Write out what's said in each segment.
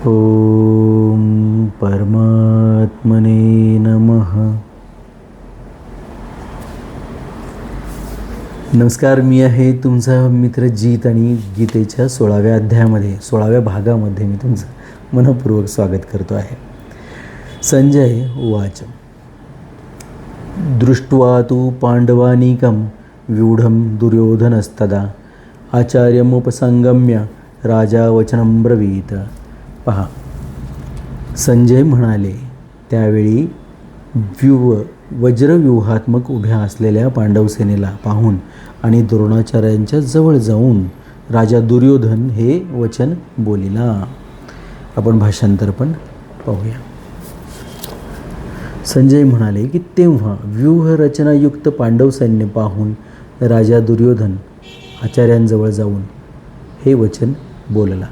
ॐ परमात्मने नमः। नमस्कार मी आहे तुमचा मित्र जीत आणि गीतेच्या सोळाव्या अध्यायामध्ये सोळाव्या भागामध्ये मी तुमचं मनपूर्वक स्वागत करतो आहे. संजय उवाच दृष्ट्वा तु पाण्डवानीकं व्यूढं दुर्योधनस्तदा। आचार्यमुपसंगम्य राजा वचनं ब्रवीत। पहा. संजय म्हणाले त्यावेळी व्यूह वज्रव्यूहात्मक उभ्या असलेल्या पांडवसेनेला पाहून आणि द्रोणाचार्यांच्या जवळ जाऊन राजा दुर्योधन हे वचन बोलिला. आपण भाषांतर पण पाहूया. संजय म्हणाले की तेव्हा व्यूहरचनायुक्त पांडव सैन्य पाहून राजा दुर्योधन आचार्यांजवळ जाऊन हे वचन बोलला.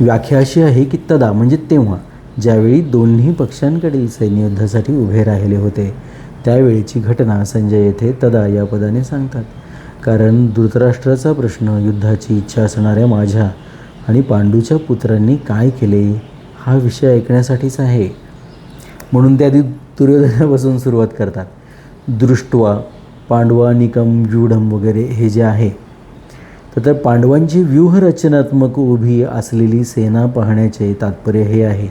व्याख्या अशी आहे की तदा म्हणजे तेव्हा ज्यावेळी दोन्ही पक्षांकडील सैन्य युद्धासाठी उभे राहिले होते त्यावेळीची घटना संजय येथे तदा या पदाने सांगतात. कारण धृतराष्ट्राचा प्रश्न युद्धाची इच्छा असणाऱ्या माझ्या आणि पांडूच्या पुत्रांनी काय केले हा विषय ऐकण्यासाठीच आहे. म्हणून ते आधी दुर्योधनापासून सुरुवात करतात. दृष्टवा पांडवानिकम व्यूढम वगैरे हे जे आहे तर पांडवांची व्यूहरचनात्मक उभी असलेली सेना पाहण्याचे तात्पर्य हे आहे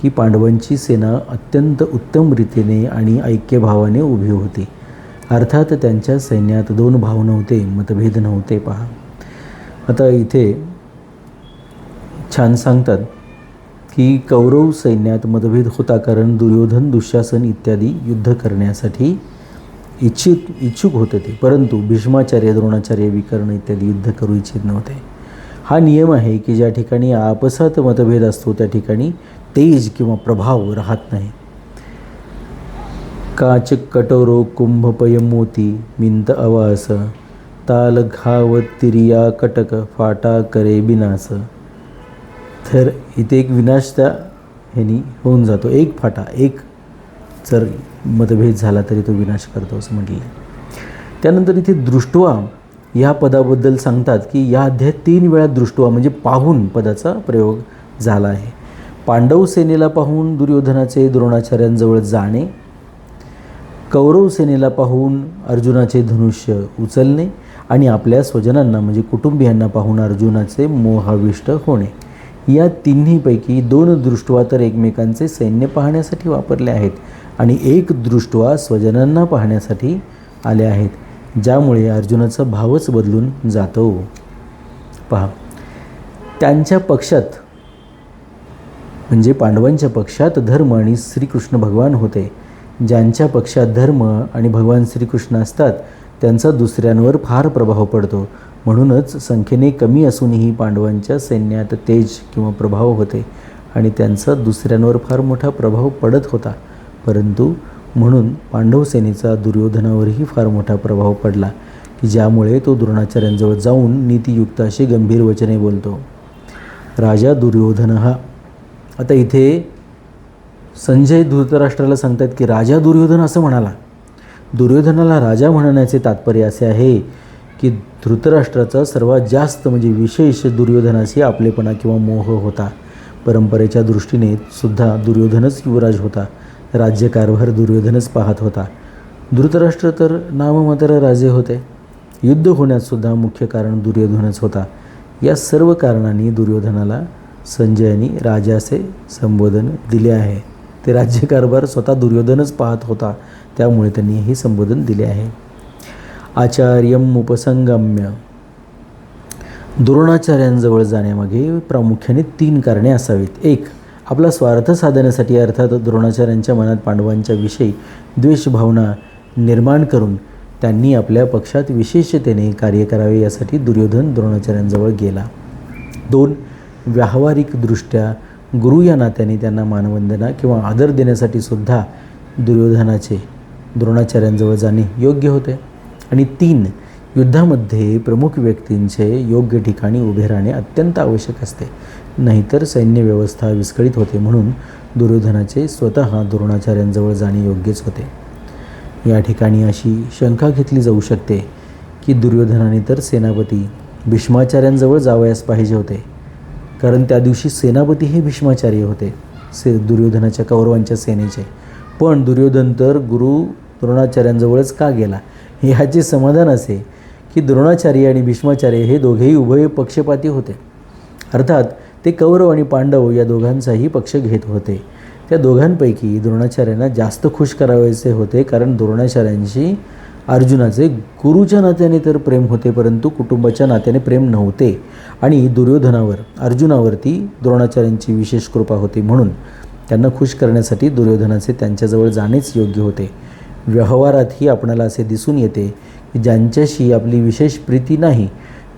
की पांडवांची सेना अत्यंत उत्तम रीतीने आणि ऐक्यभावाने उभी होती. अर्थात त्यांच्या सैन्यात दोन भाव नव्हते मतभेद नव्हते पहा. आता इथे छान सांगतात की कौरव सैन्यात मतभेद होता कारण दुर्योधन दुःशासन इत्यादी युद्ध करण्यासाठी इच्छित इच्छुक होते ते. परंतु भीष्माचार्य द्रोणाचार्य विकर्ण इत्यादी युद्ध करू इच्छित नव्हते. हा नियम आहे की ज्या ठिकाणी आपसात मतभेद असतो त्या ठिकाणी तेज किंवा प्रभाव राहत नाही. काच कटोरो कुंभपय मोती मिंत अवास ताल घाव तिरिया कटक फाटा करे बिनास. तर इथे एक विनाश त्या ह्यानी होऊन जातो. एक फाटा एक जर मतभेद झाला तरी तो विनाश करतो असं म्हटले त्यानंतर इथे दृष्टवा या पदाबद्दल सांगतात की या अध्यायात तीन वेळा दृष्टवा म्हणजे पाहून पदाचा प्रयोग झाला आहे. पांडव सेनेला पाहून दुर्योधनाचे द्रोणाचार्यांजवळ जाणे कौरव सेनेला पाहून अर्जुनाचे धनुष्य उचलणे आणि आपल्या स्वजनांना म्हणजे कुटुंबियांना पाहून अर्जुनाचे मोहाविष्ट होणे. या तिन्हीपैकी दोन दृष्टवा तर एकमेकांचे सैन्य पाहण्यासाठी वापरले आहेत आणि एक दृष्टवा स्वजनांना पाहण्यासाठी आले आहेत ज्यामुळे अर्जुनाचा भावच बदलून जातो. पहा त्यांच्या पक्षात म्हणजे पांडवांच्या पक्षात धर्म आणि श्रीकृष्ण भगवान होते. ज्यांच्या पक्षात धर्म आणि भगवान श्रीकृष्ण असतात त्यांचा दुसऱ्यांवर फार प्रभाव पडतो. म्हणूनच संख्येने कमी असूनही पांडवांच्या सैन्यात तेज किंवा प्रभाव होते आणि त्यांचा दुसऱ्यांवर फार मोठा प्रभाव पडत होता. परंतु म्हणून पांडव सेनेचा दुर्योधनावरही फार मोठा प्रभाव पडला की ज्यामुळे तो द्रोणाचार्यांजवळ जाऊन नीतियुक्त अशी गंभीर वचने बोलतो. राजा दुर्योधन हा आता इथे संजय धृतराष्ट्राला सांगतात की राजा दुर्योधन असं म्हणाला. दुर्योधनाला राजा म्हणण्याचे तात्पर्य असे आहे की धृतराष्ट्राचा सर्वात जास्त म्हणजे विशेष दुर्योधनाशी आपलेपणा किंवा मोह होता. परंपरेच्या दृष्टीने सुद्धा दुर्योधनच युवराज होता. राज्यकारभार दुर्योधनच पाहत होता. धृतराष्ट्र तर नाममात्र राजे होते. युद्ध होण्यातसुद्धा मुख्य कारण दुर्योधनच होता. या सर्व कारणांनी दुर्योधनाला संजयांनी राजाचे संबोधन दिले आहे. ते राज्यकारभार स्वतः दुर्योधनच पाहत होता. त्यामुळे त्यांनी हे संबोधन दिले आहे. आचार्यम उपसंगम्य. द्रोणाचार्यांजवळ जाण्यामागे प्रामुख्याने तीन कारणे असावीत. एक आपला स्वार्थ साधण्यासाठी अर्थात द्रोणाचार्यांच्या मनात पांडवांच्या विषयी द्वेषभावना निर्माण करून त्यांनी आपल्या पक्षात विशेषतेने कार्य करावे यासाठी दुर्योधन द्रोणाचार्यांजवळ गेला. दोन व्यावहारिकदृष्ट्या गुरु या नात्याने त्यांना मानवंदना किंवा आदर देण्यासाठी सुद्धा दुर्योधनाचे द्रोणाचार्यांजवळ जाणे योग्य होते. आणि तीन युद्धामध्ये प्रमुख व्यक्तींचे योग्य ठिकाणी उभे राहणे अत्यंत आवश्यक असते. नाहीतर सैन्य व्यवस्था विस्कळीत होते म्हणून दुर्योधनाचे स्वतः द्रोणाचार्यांजवळ जाणे योग्यच होते. या ठिकाणी अशी शंका घेतली जाऊ शकते की दुर्योधनाने तर सेनापती भीष्माचार्यांजवळ जावयास पाहिजे होते कारण त्या दिवशी सेनापती हे भीष्माचार्य होते से दुर्योधनाच्या कौरवांच्या सेनेचे. पण दुर्योधन तर गुरु द्रोणाचार्यांजवळच का गेला? ह्याचे समाधान असे की द्रोणाचार्य आणि भीष्माचार्य हे दोघेही उभय पक्षपाती होते. अर्थात ते कौरव आणि पांडव या दोघांचाही पक्ष घेत होते. त्या दोघांपैकी द्रोणाचार्यांना जास्त खुश करावायचे होते कारण द्रोणाचार्यांशी अर्जुनाचे गुरुच्या नात्याने तर प्रेम होते परंतु कुटुंबाच्या नात्याने प्रेम नव्हते आणि दुर्योधनावर अर्जुनावरती द्रोणाचार्यांची विशेष कृपा होती म्हणून त्यांना खुश करण्यासाठी दुर्योधनाचे त्यांच्याजवळ जाणेच योग्य होते. व्यवहारातही आपणाला असे दिसून येते की ज्यांच्याशी आपली विशेष प्रीती नाही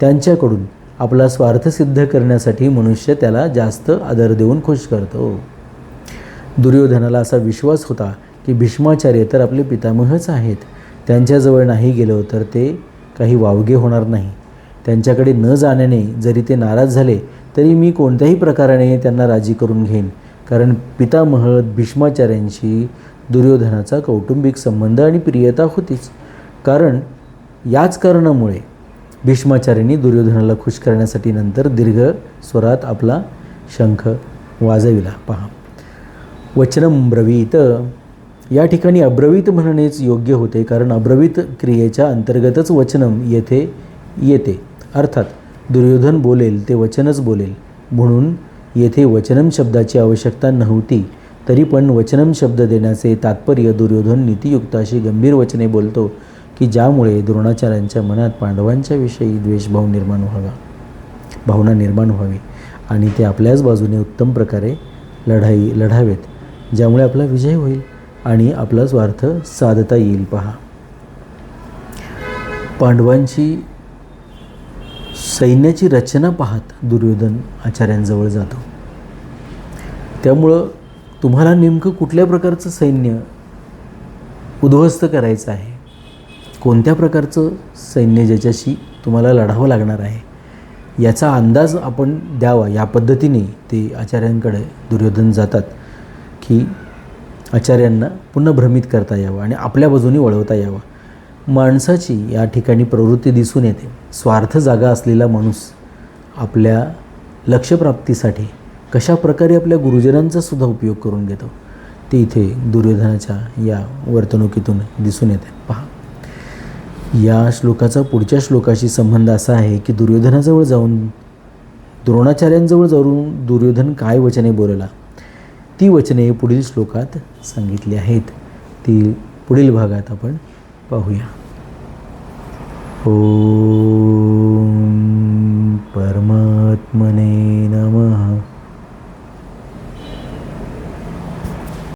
त्यांच्याकडून आपला स्वार्थ सिद्ध करण्यासाठी मनुष्य त्याला जास्त आदर देऊन खुश करतो. दुर्योधनाला असा विश्वास होता की भीष्माचार्य तर आपले पितामहच आहेत. त्यांच्याजवळ नाही गेलो तर ते काही वावगे होणार नाही. त्यांच्याकडे न जाण्याने जरी ते नाराज झाले तरी मी कोणत्याही प्रकाराने त्यांना राजी करून घेईन. कारण पितामह भीष्माचार्यांशी दुर्योधनाचा कौटुंबिक संबंध आणि प्रियता होतीच. कारण याच कारणामुळे भीष्माचार्यांनी दुर्योधनाला खुश करण्यासाठी नंतर दीर्घ स्वरात आपला शंख वाजविला. पहा. वचनम ब्रवीत. या ठिकाणी अब्रवीत म्हणणेच योग्य होते कारण अब्रवीत क्रियेच्या अंतर्गतच वचनम येथे येते. अर्थात दुर्योधन बोलेल ते वचनच बोलेल. म्हणून येथे वचनम शब्दाची आवश्यकता नव्हती. तरी पण वचनम शब्द देण्याचे तात्पर्य दुर्योधन नीतियुक्त अशी गंभीर वचने बोलतो की ज्यामुळे द्रोणाचार्यांच्या मनात पांडवांच्या विषयी द्वेषभाव निर्माण व्हावा भावना निर्माण व्हावी आणि ते आपल्याच बाजूने उत्तम प्रकारे लढाई लढावेत ज्यामुळे आपला विजय होईल आणि आपला स्वार्थ साधता येईल. पहा. पांडवांची सैन्याची रचना पाहत दुर्योधन आचार्यांजवळ जातो. त्यामुळं तुम्हाला नेमकं कुठल्या प्रकारचं सैन्य उद्ध्वस्त करायचं आहे? कोणत्या प्रकारचं सैन्य ज्याच्याशी तुम्हाला लढावं लागणार आहे? याचा अंदाज आपण द्यावा. या पद्धतीने ते आचार्यांकडे दुर्योधन जातात की आचार्यांना पुन्हा भ्रमित करता यावं आणि आपल्या बाजूने वळवता यावं. माणसाची या ठिकाणी प्रवृत्ती दिसून येते. स्वार्थ जागा असलेला माणूस आपल्या लक्ष्यप्राप्तीसाठी कशा प्रकारे आपल्या गुरुजनांचा सुद्धा उपयोग करून घेतो ते इथे दुर्योधनाच्या या वर्तणुकीतून दिसून येते पहा. या श्लोकाचा पुढच्या श्लोकाशी संबंध असा आहे की दुर्योधनाजवळ जाऊन द्रोणाचार्यांजवळ जाऊन दुर्योधन काय वचने बोलला? ती वचने पुढील श्लोकात सांगितली आहेत. ती पुढील भागात आपण पाहूया. ओ परमात्मने नमः.